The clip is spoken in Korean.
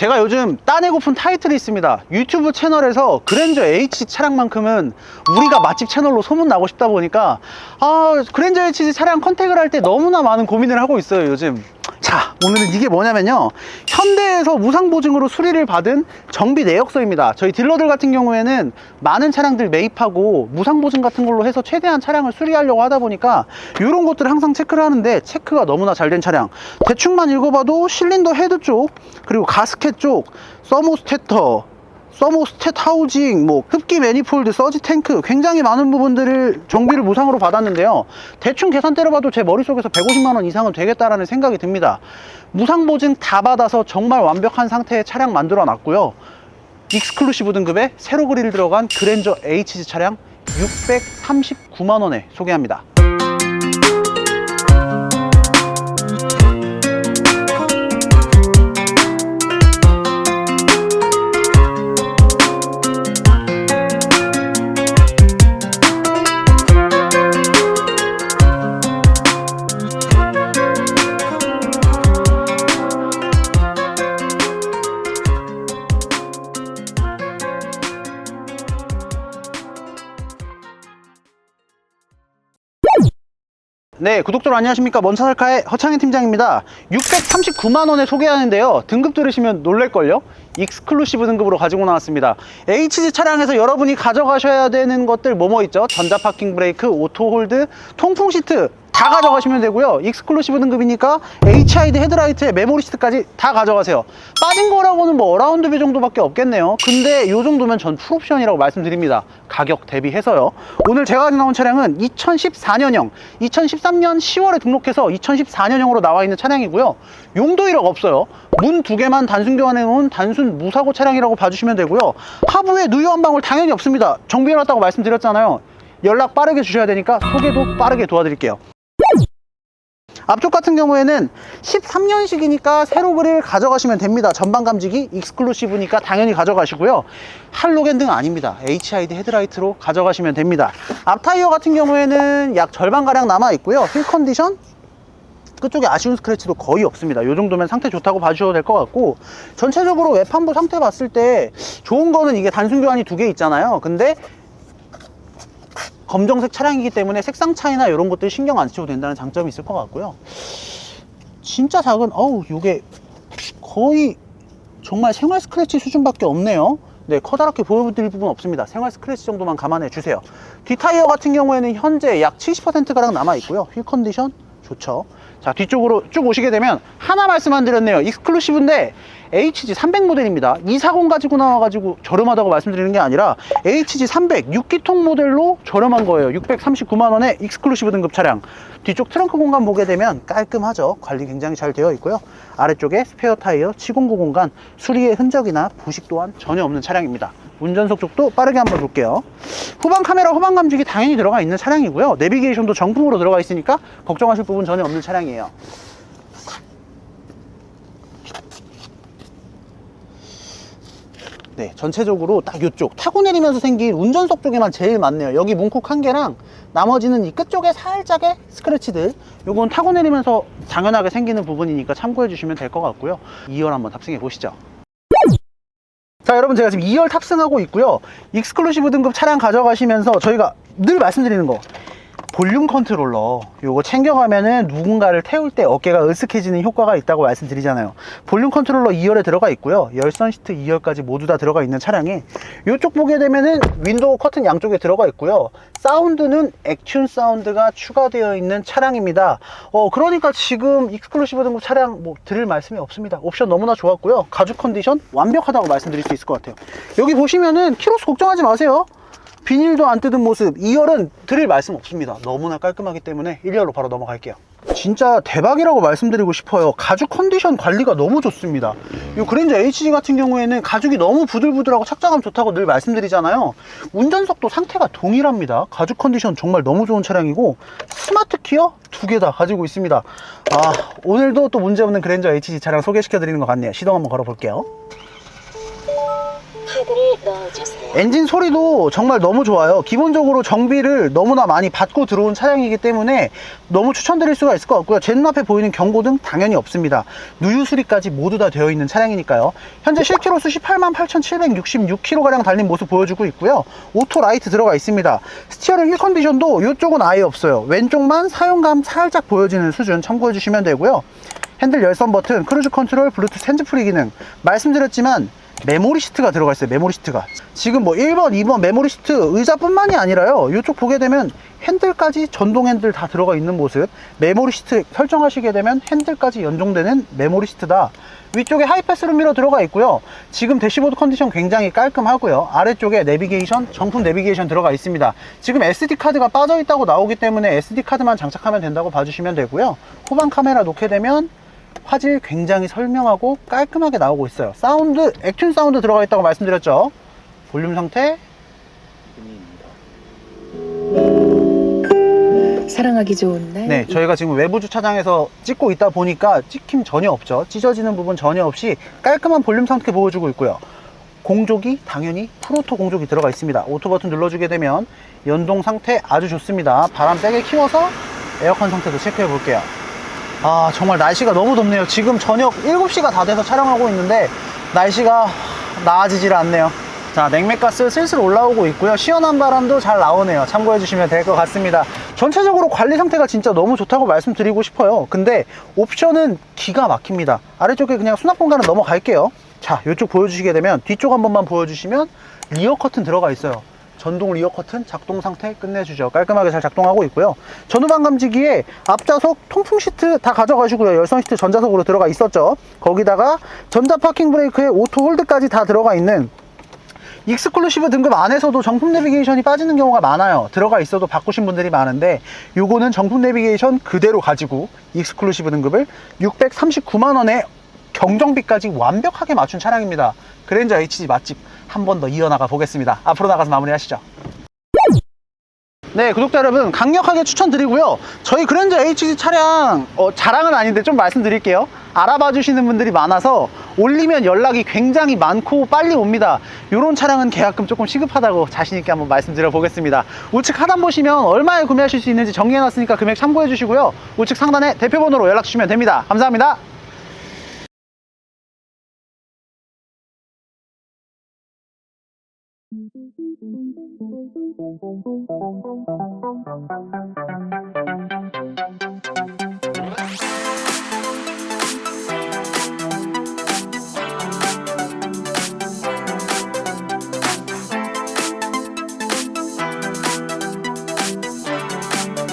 제가 요즘 따내고픈 타이틀이 있습니다. 유튜브 채널에서 그랜저 H 차량만큼은 우리가 맛집 채널로 소문나고 싶다 보니까 아 그랜저 H 차량 컨택을 할 때 너무나 많은 고민을 하고 있어요 요즘. 자 오늘은 이게 뭐냐면요. 현대에서 무상보증으로 수리를 받은 정비 내역서입니다. 저희 딜러들 같은 경우에는 많은 차량들 매입하고 무상보증 같은 걸로 해서 최대한 차량을 수리하려고 하다 보니까 이런 것들을 항상 체크를 하는데 체크가 너무나 잘 된 차량. 대충만 읽어봐도 실린더 헤드 쪽 그리고 가스켓 쪽 서모스테터 서모 스탯 하우징, 뭐 흡기 매니폴드, 서지 탱크 굉장히 많은 부분들을 정비를 무상으로 받았는데요. 대충 계산 때려봐도 제 머릿속에서 150만 원 이상은 되겠다라는 생각이 듭니다. 무상 보증 다 받아서 정말 완벽한 상태의 차량 만들어 놨고요. 익스클루시브 등급의 세로 그릴 들어간 그랜저 HG 차량 639만 원에 소개합니다. 네, 구독자 안녕하십니까. 먼차살카의 허창현 팀장입니다. 639만 원에 소개하는데요. 등급 들으시면 놀랄걸요? 익스클루시브 등급으로 가지고 나왔습니다. HG 차량에서 여러분이 가져가셔야 되는 것들 뭐뭐 있죠? 전자 파킹 브레이크, 오토 홀드, 통풍 시트 다 가져가시면 되고요. 익스클루시브 등급이니까 HID 헤드라이트에 메모리 시트까지 다 가져가세요. 빠진 거라고는 뭐 어라운드 뷰 정도밖에 없겠네요. 근데 이 정도면 전 풀옵션이라고 말씀드립니다. 가격 대비해서요. 오늘 제가 가지고 나온 차량은 2014년형, 2013년 10월에 등록해서 2014년형으로 나와 있는 차량이고요. 용도 이력 없어요. 문 두 개만 단순 교환해 놓은 단순 무사고 차량이라고 봐주시면 되고요. 하부에 누유 한 방울 당연히 없습니다. 정비해놨다고 말씀드렸잖아요. 연락 빠르게 주셔야 되니까 소개도 빠르게 도와드릴게요. 앞쪽 같은 경우에는 13년식이니까 세로 그릴 가져가시면 됩니다. 전방 감지기 익스클루시브니까 당연히 가져가시고요. 할로겐 등 아닙니다. HID 헤드라이트로 가져가시면 됩니다. 앞 타이어 같은 경우에는 약 절반가량 남아 있고요. 휠 컨디션 끝쪽에 아쉬운 스크래치도 거의 없습니다. 이 정도면 상태 좋다고 봐주셔도 될 것 같고 전체적으로 외판부 상태 봤을 때 좋은 거는 이게 단순 교환이 두 개 있잖아요. 근데 검정색 차량이기 때문에 색상 차이나 이런 것들 신경 안 쓰셔도 된다는 장점이 있을 것 같고요. 진짜 작은 어우 이게 거의 정말 생활 스크래치 수준밖에 없네요. 네, 커다랗게 보여드릴 부분 없습니다. 생활 스크래치 정도만 감안해 주세요. 뒷타이어 같은 경우에는 현재 약 70%가량 남아 있고요. 휠 컨디션 좋죠. 자, 뒤쪽으로 쭉 오시게 되면 하나 말씀 안 드렸네요. 익스클루시브인데 HG 300 모델입니다. 240 가지고 나와가지고 저렴하다고 말씀드리는 게 아니라 HG 300 6기통 모델로 저렴한 거예요. 639만원에 익스클루시브 등급 차량. 뒤쪽 트렁크 공간 보게 되면 깔끔하죠. 관리 굉장히 잘 되어 있고요. 아래쪽에 스페어 타이어, 치공구 공간, 수리의 흔적이나 부식 또한 전혀 없는 차량입니다. 운전석 쪽도 빠르게 한번 볼게요. 후방 카메라, 후방 감지기 당연히 들어가 있는 차량이고요. 내비게이션도 정품으로 들어가 있으니까 걱정하실 부분 전혀 없는 차량이에요. 네, 전체적으로 딱 이쪽 타고 내리면서 생긴 운전석 쪽에만 제일 많네요. 여기 문콕 한 개랑 나머지는 이 끝쪽에 살짝의 스크래치들. 요건 타고 내리면서 당연하게 생기는 부분이니까 참고해 주시면 될 것 같고요. 2열 한번 탑승해 보시죠. 자 여러분 제가 지금 2열 탑승하고 있고요 익스클루시브 등급 차량 가져가시면서 저희가 늘 말씀드리는 거 볼륨 컨트롤러. 요거 챙겨가면은 누군가를 태울 때 어깨가 으쓱해지는 효과가 있다고 말씀드리잖아요. 볼륨 컨트롤러 2열에 들어가 있고요. 열선 시트 2열까지 모두 다 들어가 있는 차량에 요쪽 보게 되면은 윈도우 커튼 양쪽에 들어가 있고요. 사운드는 액튠 사운드가 추가되어 있는 차량입니다. 어 그러니까 지금 익스클루시브 등급 차량 뭐 드릴 말씀이 없습니다. 옵션 너무나 좋았고요. 가죽 컨디션 완벽하다고 말씀드릴 수 있을 것 같아요. 여기 보시면은 키로수 걱정하지 마세요 비닐도 안 뜯은 모습 2열은 드릴 말씀 없습니다. 너무나 깔끔하기 때문에 1열로 바로 넘어갈게요. 진짜 대박이라고 말씀드리고 싶어요. 가죽 컨디션 관리가 너무 좋습니다. 이 그랜저 HG 같은 경우에는 가죽이 너무 부들부들하고 착장감 좋다고 늘 말씀드리잖아요. 운전석도 상태가 동일합니다. 가죽 컨디션 정말 너무 좋은 차량이고 스마트 키어 두 개 다 가지고 있습니다. 아 오늘도 또 문제없는 그랜저 HG 차량 소개시켜 드리는 것 같네요. 시동 한번 걸어 볼게요. 엔진 소리도 정말 너무 좋아요. 기본적으로 정비를 너무나 많이 받고 들어온 차량이기 때문에 너무 추천드릴 수가 있을 것 같고요. 제 눈앞에 보이는 경고등 당연히 없습니다. 누유 수리까지 모두 다 되어 있는 차량이니까요. 현재 실키로 수 18만 8,766km가량 달린 모습 보여주고 있고요. 오토 라이트 들어가 있습니다. 스티어링 힐 컨디션도 이쪽은 아예 없어요. 왼쪽만 사용감 살짝 보여지는 수준 참고해 주시면 되고요. 핸들 열선 버튼, 크루즈 컨트롤, 블루투스 핸즈프리 기능 말씀드렸지만 메모리 시트가 들어가 있어요 메모리 시트가. 지금 뭐 1번 2번 메모리 시트 의자뿐만이 아니라요. 이쪽 보게 되면 핸들까지 전동 핸들 다 들어가 있는 모습. 메모리 시트 설정하시게 되면 핸들까지 연동되는 메모리 시트다. 위쪽에 하이패스 룸 미러 들어가 있고요. 지금 대시보드 컨디션 굉장히 깔끔하고요. 아래쪽에 내비게이션 정품 내비게이션 들어가 있습니다. 지금 SD 카드가 빠져 있다고 나오기 때문에 SD 카드만 장착하면 된다고 봐주시면 되고요. 후방 카메라 놓게 되면 화질 굉장히 설명하고 깔끔하게 나오고 있어요. 사운드, 액튠 사운드 들어가 있다고 말씀드렸죠. 볼륨 상태, 사랑하기 좋은 날. 네, 저희가 지금 외부 주차장에서 찍고 있다 보니까 찍힘 전혀 없죠. 찢어지는 부분 전혀 없이 깔끔한 볼륨 상태 보여주고 있고요. 공조기 당연히 프로토 공조기 들어가 있습니다. 오토 버튼 눌러주게 되면 연동 상태 아주 좋습니다. 바람 세게 키워서 에어컨 상태도 체크해 볼게요. 아 정말 날씨가 너무 덥네요. 지금 저녁 7시가 다 돼서 촬영하고 있는데 날씨가 나아지질 않네요. 자 냉매가스 슬슬 올라오고 있고요. 시원한 바람도 잘 나오네요. 참고해 주시면 될 것 같습니다. 전체적으로 관리 상태가 진짜 너무 좋다고 말씀드리고 싶어요. 근데 옵션은 기가 막힙니다. 아래쪽에 그냥 수납 공간은 넘어갈게요. 자 이쪽 보여주시게 되면 뒤쪽 한 번만 보여주시면 리어 커튼 들어가 있어요. 전동 리어 커튼 작동 상태 끝내주죠. 깔끔하게 잘 작동하고 있고요. 전후방 감지기에 앞좌석 통풍 시트 다 가져가시고요. 열선 시트 전자석으로 들어가 있었죠. 거기다가 전자 파킹 브레이크에 오토 홀드까지 다 들어가 있는 익스클루시브 등급 안에서도 정품 내비게이션이 빠지는 경우가 많아요. 들어가 있어도 바꾸신 분들이 많은데 요거는 정품 내비게이션 그대로 가지고 익스클루시브 등급을 639만 원에 경정비까지 완벽하게 맞춘 차량입니다. 그랜저 HG 맛집 한 번 더 이어나가 보겠습니다. 앞으로 나가서 마무리하시죠. 네, 구독자 여러분 강력하게 추천드리고요. 저희 그랜저 HG 차량 어, 자랑은 아닌데 좀 말씀드릴게요. 알아봐 주시는 분들이 많아서 올리면 연락이 굉장히 많고 빨리 옵니다. 이런 차량은 계약금 조금 시급하다고 자신 있게 한번 말씀드려 보겠습니다. 우측 하단 보시면 얼마에 구매하실 수 있는지 정리해 놨으니까 금액 참고해 주시고요. 우측 상단에 대표번호로 연락 주시면 됩니다. 감사합니다. Thank you.